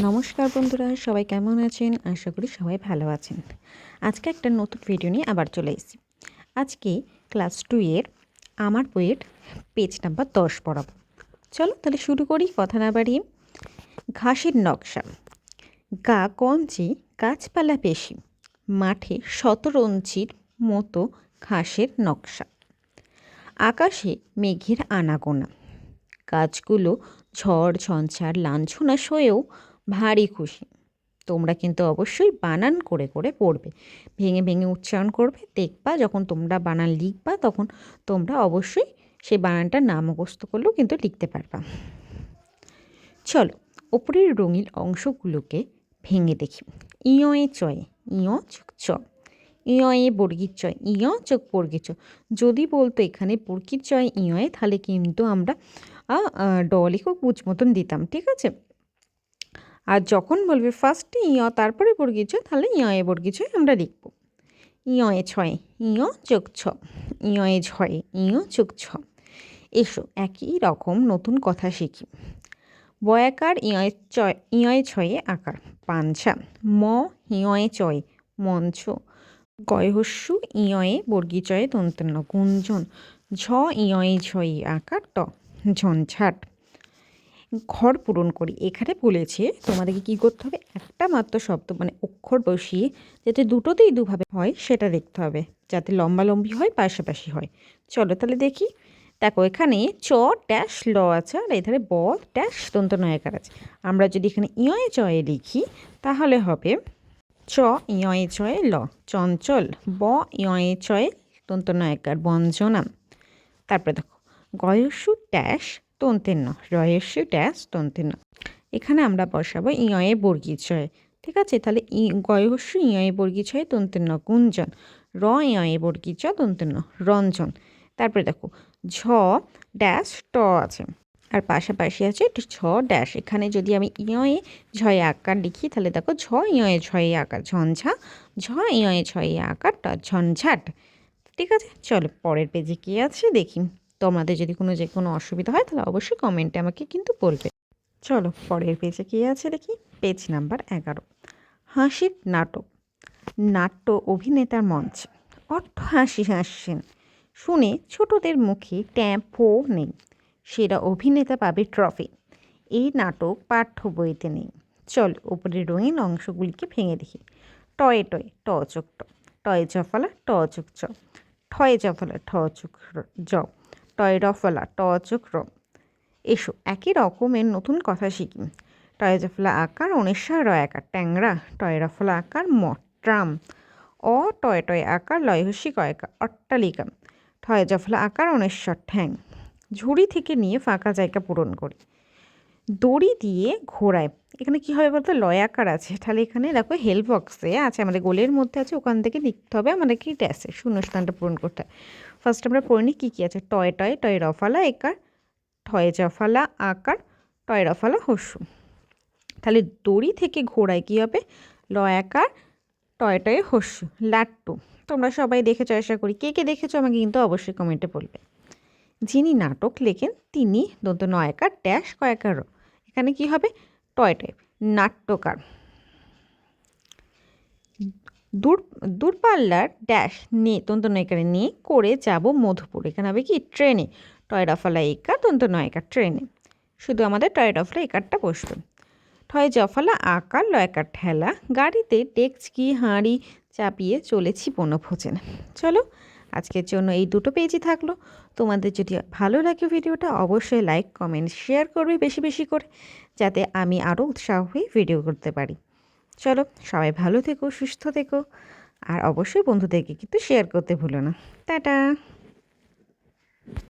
নমস্কার বন্ধুরা, সবাই কেমন আছেন? আশা করি সবাই ভালো আছেন। আজকে একটা নতুন ভিডিও নিয়ে আবার চলে এসেছি। আজকে ক্লাস টু এর আমার বইয়ের পেজ নাম্বার দশ পড়াবো। চলো তাহলে শুরু করি, কথা না বাড়িয়ে। ঘাসের নকশা। গা কঞ্চি গাছপালা বেশি, মাঠে শতরঞ্চির মতো ঘাসের নকশা। আকাশে মেঘের আনাগোনা। গাছগুলো ঝড় ঝঞ্ঝার লাঞ্ছনা সয়েও ভারী খুশি। তোমরা কিন্তু অবশ্যই বানান করে করে পড়বে। ভেঙে ভেঙে উচ্চারণ করবে, দেখবা যখন তোমরা বানান লিখবা তখন তোমরা অবশ্যই সেই বানানটা না মুখস্থ করলেও কিন্তু লিখতে পারবা। চলো ওপরের রঙিন অংশগুলোকে ভেঙে দেখি। ইয়ে চয়ে ইয় চোখ চ। ইয়ে বর্গির চয় ইয় চোখ বর্গির চ। যদি বলতো এখানে বর্গির চয় ইয়ে তাহলে কিন্তু আমরা ড ডলিকেও কুচ মতন দিতাম, ঠিক আছে? আর যখন বলবে ফার্স্টে ইয় তারপরে বর্গির চ তাহলে ইয়ে বর্গির চয় আমরা লিখব। ইয়ে ছয় ইয় চোখ ছ ইয়ে ছয় ইয় চোখ ছ। এসো, একই রকম নতুন কথা শিখি। বয়াকার ইয় চয় ইয় ছয়ে আকার, পাঞ্ছা। ম হিয় চয়, মঞ্চ। গয়হস্যু ইয়ে বর্গীচয়ে দন্তন্য, গুঞ্জন। ঝ ইয়ে ঝই আকার, ট, ঝঞ্ঝাট। ঘর পূরণ করি। এখানে বলেছে তোমাদেরকে কি করতে হবে? একটা মাত্র শব্দ মানে অক্ষর বসিয়ে যাতে দুটোতেই দুভাবে হয়, সেটা দেখতে হবে। যাতে লম্বালম্বি হয়, পাশাপাশি হয়। চলো তাহলে দেখি। দেখো, এখানে চ ড্যাশ ল আছে আর এধারে ব ড্যাশ দন্ত নয়কার আছে। আমরা যদি এখানে ইয়ে চয়ে লিখি, তাহলে হবে চ ইয়ে চয়ে ল, চঞ্চল, ব ইয়ে চয়ে দন্ত নয়কার বঞ্জনা। তারপরে দেখো গয়স্যু ড্যাশ তন্তের ন রয়স্যু ড্যাশ তন্তের ন এখানে আমরা বসাবো ইয়ে বর্গী ছয় ঠিক আছে? তাহলে ই গয়স্যু ইয়ে বর্গী ছয় তন্তের ন গুঞ্জন। র ইয়ে বর্গী চ তন্তের ন রঞ্জন। তারপরে দেখো, ঝ ড্যাশ ট আছে। আর পাশাপাশি আছে ছ ড্যাশ। এখানে যদি আমি ইয়ে ঝয়ে আকার লিখি, তাহলে দেখো ঝ ইয়ে ছয়ে আকার ঝঞ্ঝা, ঝ ইয়ে ছয়ে আকার ট ঝঞ্ঝাট। ঠিক আছে? চলো, পরের পেজে কী আছে? দেখি। তোমাদের যদি কোনো যে কোনো অসুবিধা হয় তাহলে অবশ্যই কমেন্টে আমাকে কিন্তু বলবে। চলো পরের পেজে কী আছে দেখি, পেজ নাম্বার এগারো। হাসির নাটক, নাট্য অভিনেতার মঞ্চ। অট্ট হাসি হাসছেন শুনে ছোটদের মুখে ট্যাম্পও নেই, সেরা অভিনেতা পাবে ট্রফি। এই নাটক পাঠ্য বইতে নেই। চল উপরের রঙিন অংশগুলিকে ভেঙে দেখি। টয়ে টয়ে, ট চোখ, ট। টয়ে চফলা ট চোখ, চ। ঠয়ে চফলা ঠ চোখ জ। টয় রফলা ট চোখ র এসো, একই রকমের নতুন কথা শিখি। টয় জফলা আকার অনেশ্বর রয় আকার, ট্যাংরা। টয় রফলা আকার ম ট্রাম অ, টয় টয় আকার লয়হসি কয়কা অট্টালিকা। ঠয় জফলা আকার অনেশ্বর ঠ্যাং। ঝুড়ি থেকে নিয়ে ফাঁকা জায়গা পূরণ করি। দড়ি দিয়ে ঘোরায় এখানে কী হবে বলতো? লয় আকার আছে। তাহলে এখানে দেখো হেল্প বক্সে আছে, আমাদের গোলের মধ্যে আছে, ওখান থেকে লিখতে হবে আমাদের কি ড্যাসে শূন্যস্থানটা পূরণ করতে। হয় ফার্স্ট আমরা পড়ে নিই কী কী আছে? টয় টয় টয় রফালা একার ঠয় জফালা আকার টয় রফালা হস্যু তাহলে দড়ি থেকে ঘোড়ায় কী হবে? ল আকার টয়, টয়ে হস্যু লাট্টু। তোমরা সবাই দেখেছ, আশা করি। কে কে দেখেছ আমাকে কিন্তু অবশ্যই কমেন্টে বলবে। যিনি নাটক লেখেন, তিনি দন্ত নয়কার, ড্যাশ কয়েকার এখানে কি হবে? টয় টাইপ নাট্যকার। দূর, দূরপাল্লার ড্যাশ নিয়ে তন্ত নয়কারে নিয়ে করে যাব মধুপুর। এখানে হবে কি? ট্রেনে। টয় রফালা একার তন্ত নয়কার ট্রেনে। শুধু আমাদের টয় রফলা একারটা বসবে ঠয় জফালা আকার লয়কার ঠেলা, গাড়িতে ডেকচকি হাঁড়ি চাপিয়ে চলেছি বনভোজনে। চলো, আজকের জন্য এই দুটো পেজই থাকল। তোমাদের যদি ভালো লাগে ভিডিওটা, অবশ্যই লাইক কমেন্ট শেয়ার করবে বেশি বেশি করে, যাতে আমি আরও উৎসাহ হয়ে ভিডিও করতে পারি। চলো সবাই ভালো থেকো, সুস্থ থেকো, আর অবশ্যই বন্ধুদেরকে কিন্তু শেয়ার করতে ভুলো না। টাটা!